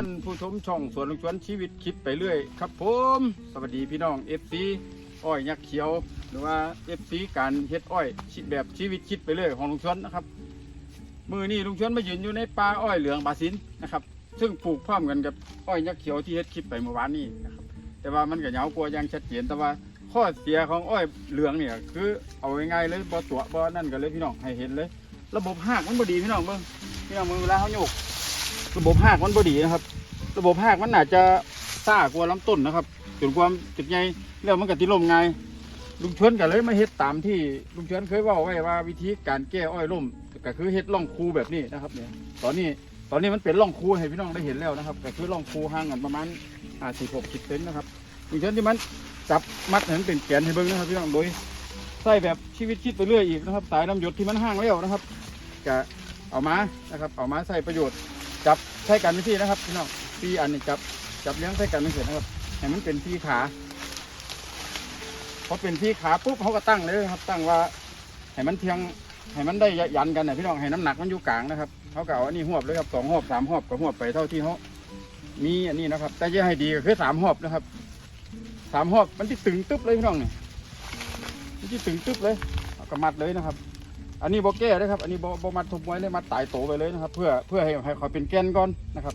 ท่านผู้ชมช่องสวนลุงชวนชีวิตคิดไปเรื่อยครับผมสวัสดีพี่น้องเอฟซีอ้อยยักษ์เขียว หรือว่าเอฟซีการเฮ็ดอ้อยชีแบบชีวิตคิดไปเรื่อยของลุงชวนนะครับ มือนี้ลุงชวนมายืนอยู่ในป่าอ้อยเหลืองบาสินนะครับ ซึ่งปลูกพร้อมกันกับอ้อยยักษ์เขียวที่เฮ็ดคลิปไปเมื่อวานนี้นะครับ แต่ว่ามันก็เหงากลัวยังชัดเจนแต่ว่าข้อเสียของอ้อยเหลืองเนี่ยคือเอาง่ายๆเลยบ่ตัวบ่นั่นกันเลยพี่น้องให้เห็นเลย ระบบหากมันบ่ดีพี่น้องเบิ่งพี่น้องเบิ่งเวลาเขาโยก ระบบหากมันบดีนะครับ ระบบหากมันอาจจะซ่ากว่าลำต้นนะครับจนความจุดใหญ่แล้วมันก็ติลมไงลุงชวนก็เลยมาเฮ็ดตามที่ลุงชวนเคยว่าไว้ว่าวิธีการแก้อ้อยล่มก็คือเฮ็ดร่องคูแบบนี้นะครับเนี่ยตอนนี้ตอนนี้มันเป็นร่องคูให้พี่น้องได้เห็นแล้วนะครับก็คือร่องคูห่างกันประมาณอ่าสี่หกสิบเซนนะครับลุงชวนที่มันจับมัดให้มันเป็นแกนให้เบิ่งนะครับพี่น้องโดยใส่แบบชีวิตคิดไปเรื่อยอีกนะครับ สายน้ำหยดที่มันห่างแล้วนะครับก็เอามานะครับเอามาใส่ประโยชน์ จับใช้กันไม่ที่นะครับพี่น้องปีอันนี้จับจับเลี้ยงใช้กันไม่เสร็จนะครับให้มันเป็นที่ขาพอเป็นที่ขาปุ๊บเขาก็ตั้งเลยครับ ตั้งว่าให้มันเทียงให้มันได้ยันกันนะพี่น้องให้น้ำหนักมันอยู่กลางนะครับเขาก็เอาอันนี้หวบเลยครับสองหวบสามหวบก็หวบไปเท่าที่เขามีอันนี้นะครับ แต่จะให้ดีก็คือสามหวบนะครับสามหวบมันที่ตึงตึ๊บเลยพี่น้องเนี่ยมันที่ตึงตึ๊บเลยเอากระมัดเลยนะครับ อันนี้โบแก้นะครับ อันนี้โบโบมัดทุบไว้เลยมัดตายโตไปเลยนะครับ เพื่อเพื่อให้ให้เขาเป็นแกนก่อนนะครับ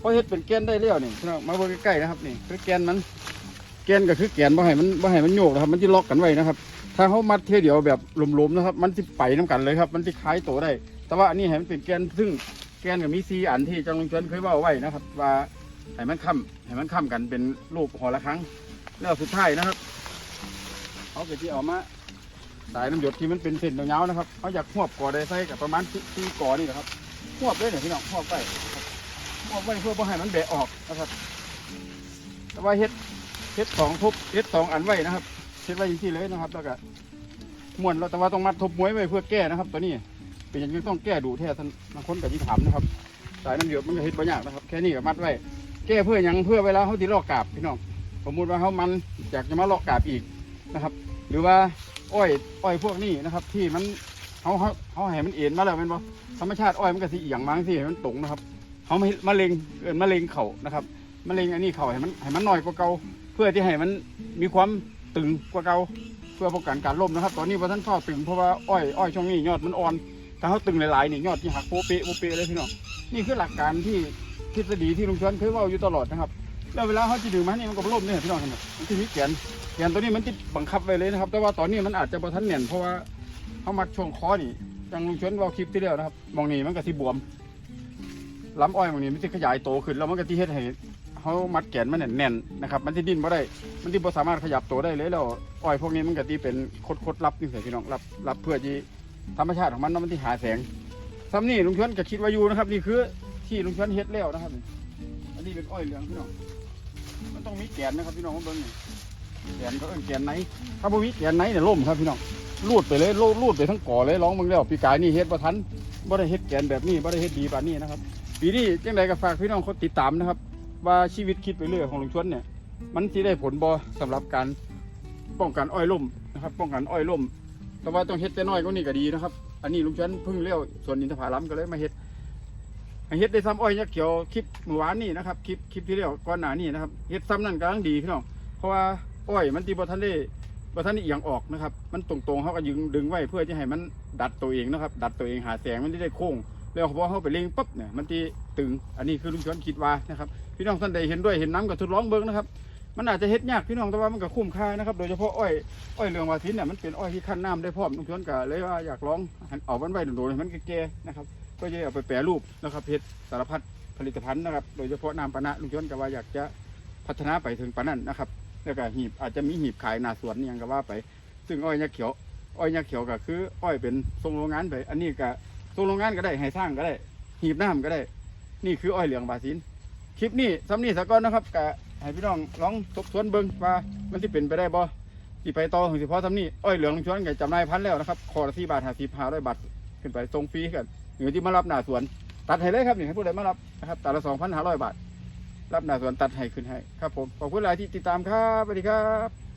พอเฮ็ดเป็นแกนได้แล้วนี่พี่น้องมาเบิ่งใกล้ๆนะครับนี่คือแกนมันแกนก็คือแกนบ่ให้มันบ่ให้มันโยกนะครับ มันจะล็อกกันไว้นะครับ ถ้าเขามัดเทียเดียวแบบหลมๆนะครับ มันจะไปน้กันเลยครับ มันจะคล้ายโตได้ แต่ว่าอันนี้ให้มันเป็นแกนซึ่งแกนกับมีซีอันที่จังลวงเชวนเคยว่าไว้นะครับ ว่าให้มันค้ำให้มันค้ำกันเป็นรูปหอละครั้งแล้วสุดท้ายนะครับเขาก็จะเอามา สายน้ำหยดที่มันเป็นเส้นยาวๆนะครับเขาอยากหวบก่อได้ใส่กับประมาณสี่ก่อนี่แหละครับหวบเลยเนี่ยพี่น้องหวบไปหวบไว้เพื่อบ่ให้มันแบะออกนะครับแต่ว่าเฮ็ดเฮ็ดสองทุบเฮ็ดสองอันไว้นะครับเฮ็ดไว้อย่างที่เลยนะครับแล้วก็ม้วนแล้วแต่ว่าต้องมัดทบมวยไว้เพื่อแก้นะครับ ตัวนี้เป็นอย่างที่ต้องแก้ดูแท้ท่านบางคนกับที่ถามนะครับ สายน้ำหยดมันก็เฮ็ดบ่ยากนะครับ แค่นี้ก็มัดไว้แก้เพื่อยังเพื่อเวลาเขาที่ลอกกาบพี่น้องสมมติว่าเขามันอยากจะมาลอกกาบอีกนะครับ หรือว่า อ้อยอ้อยพวกนี้นะครับ ที่มันเขาเขาเขาให้มันเอ็นมาแล้วเป็นบ่ธรรมชาติอ้อยมันก็สิเอียงมาสิให้มันตรงนะครับเขาไม่มะเร็งเกินมะเร็งเข่านะครับมะเร็งอันนี้เข่าให้มันให้มันน้อยกว่าเก่าเพื่อที่ให้มันมีความตึงกว่าเก่าเพื่อป้องกันการล่มนะครับ ตอนนี้ว่าท่านข้าวตึงเพราะว่าอ้อยอ้อยช่วงนี้ยอดมันอ่อนถ้าเขาตึงหลายๆนี่ยอดที่หักโปะเปะโปะเปะเลยพี่น้องนี่คือหลักการที่ทฤษฎีที่ลุงชวนเคยเว่าอยู่ตลอดนะครับ แล้วเวลาเขาจะดึงมานี่มันก็บ่ล่มเนี่ยพี่น้องเห็นไหมมันที่มีแกน แกนตัวนี้มันติดบังคับไว้เลยนะครับ แต่ว่าตอนนี้มันอาจจะประทันแน่นเพราะว่าเขามัดช่วงคอนี่จังลุงชวนเราคลิปที่แล้วนะครับมองนี่มันก็สิบวมลำอ้อยมองนี่มันจะขยายโตขึ้นแล้วมันก็ที่เฮ็ดให้เขามัดแกนมันแน่นๆนะครับ มันที่ดิ้นบ่ได้ มันที่บ่สามารถขยับตัวได้เลยแล้วอ้อยพวกนี้มันก็ที่เป็นคดๆรับนี่สิพี่น้องรับรับเพื่อที่ธรรมชาติของมันเนาะมันที่หาแสงซ้ำนี่ลุงชวนก็คิดว่าอยู่นะครับ นี่คือที่ลุงชวนเฮ็ดแล้วนะครับ อันนี้เป็นอ้อยเหลืองพี่น้อง มันต้องมีแกนนะครับพี่น้องเบิ่งนี่ แกนก็เอิ้นแกนไหน ถ้าบ่มีแกนไหนเนี่ยล่มครับพี่น้องลูดไปเลยลูดลูดไปทั้งก่อเลยร้องมึงแล้วปีกายนี่เฮ็ดบ่ทันบ่ได้เฮ็ดแกนแบบนี้บ่ได้เฮ็ดดีปานนี้นะครับปีนี้จังไดก็ฝากพี่น้องคนติดตามนะครับ ว่าชีวิตคิดไปเรื่อยของลุงชวนเนี่ย มันสิได้ผลบ่สำหรับการป้องกันอ้อยล่มนะครับ ป้องกันอ้อยล่ม แต่ว่าต้องเฮ็ดแต่น้อยกว่านี้ก็ดีนะครับ อันนี้ลุงชวนเพิ่งเลี้ยวสวนอินทผลัมก็เลยมาเฮ็ดเฮ็ดได้ซ้ำอ้อยยักษ์เขียวคลิปเมื่อวานนี่นะครับคลิปคลิปที่เลี้ยวก่อนหน้านี้นะครับเฮ็ดซ้ำนั่นกำลังดีพี่น้องเพราะว่า อ้อยมันตีบทันได้บทันได้เอียงออกนะครับ มันตรงๆเขาก็ยึงดึงไว้เพื่อจะให้มันดัดตัวเองนะครับ ดัดตัวเองหาแสงมันจะได้โค้งแล้วพอเขาไปเล็งปั๊บเนี่ยมันตีตึง อันนี้คือลุงชวนคิดว่านะครับพี่น้องท่านใดเห็นด้วยเห็นน้ำก็ทดลองเบิ้งนะครับ มันอาจจะเฮ็ดยากพี่น้องแต่ว่ามันก็คุ้มค่านะครับ โดยเฉพาะอ้อยอ้อยเหลืองวาทินเนี่ยมันเป็นอ้อยที่ขั้นน้ำได้พร้อมลุงชวนก็เลยว่าอยากลองเอามันไว้โดนๆให้มันแก่ๆนะครับก็จะเอาไปแปรรูปนะครับเฮ็ดสารพัดผลิตภัณฑ์นะครับ โดยเฉพาะน้ำปานะลุงชวนก็ว่าอยากจะพัฒนาไปถึงปานนั้นนะครับ แล้วก็หีบอาจจะมีหีบขายหน้าสวนนี่ยังก็ว่าไป ซึ่งอ้อยยักษ์เขียว อ้อยยักษ์เขียวก็คือ อ้อยเป็นทรงโรงงานไป อันนี้ก็ทรงโรงงานก็ได้ให้สร้างก็ได้ หีบน้ำก็ได้ นี่คืออ้อยเหลืองบาซินคลิปนี้ซ้ำนี่สะก้อนนะครับก็ให้พี่น้องลองทบทวนเบิ้งว่ามันที่เป็นไปได้บ่ที่ไปต่อถึงสิพาะซ้ำนี่อ้อยเหลืองชวนกับจำนายพันแล้วนะครับคอละสี่บาทห้าสิบห้าร้อยบาทขึ้นไปทรงฟรีกันหรือที่มารับหน้าสวน ตัดให้เลยครับนี่ให้ผู้ใดมารับนะครับแตัดละสองพันห้าร้อยบาท รับหน้าสวนตัดให้ขึ้นให้ครับผมขอบคุณหลายที่ติดตามครับสวัสดีครับ